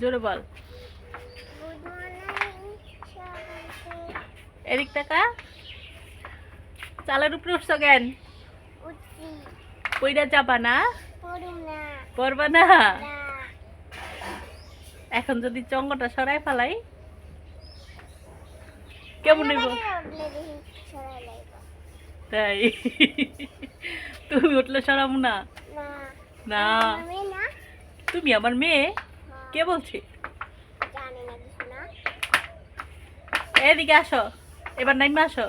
জোরে বল। এদিক টাকা চালের উপরে উঠছো কেন? পইরা যাবা না? পড়ু না? পড়বা না এখন যদি চঙ্গটা সরাই ফেলাই কেমন হইব? তাই। তুমি উঠলে সরাবো না? না। তুমি আমার মেয়ে? কে বলছি? এদিকে আসো এবার নাইমা আসো।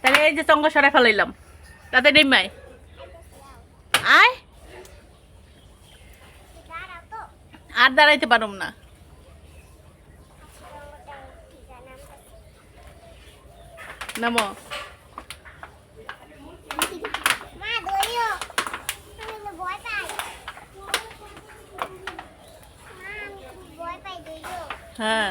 তাহলে এই যে চঙ্গ সরাই ফেলাইলাম। তাতে নেইমাই। আয়। আর দাঁড়াইতে পারুম না। রঙটা নামো মা দৌড়িও আমি তো ভয় পাই মা আমি খুব ভয় পাই দৌড়িও হ্যাঁ তারপরে এই তুমি দেখো তারপর এখানে একটা পা তারপরে এখানে একটা পা দিব আহ!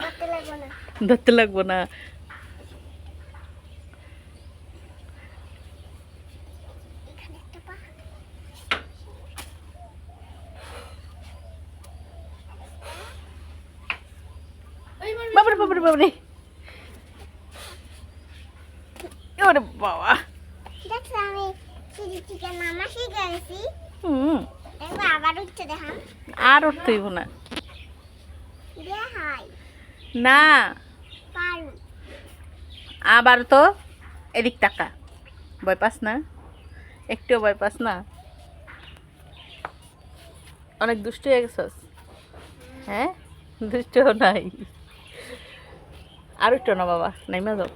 ধরতে লাগবো না ধরতে লাগবো না এখানে একটা পা বাবারে বাবারে বাবারে ওরে বাবা। দেখছ আমি সিঁড়ি থেকে নামা শিখে গেছি হুম। দেখব আবার উঠতে দেখাম আর উঠতে না। না। আবার তো এদিক টাকা ভয় পাস না? একটুও ভয় পাস না? অনেক দুষ্ট হয়ে গেছস। হ্যাঁ? দুষ্ট নাই। আর একটু না বাবা নাইমা যাও।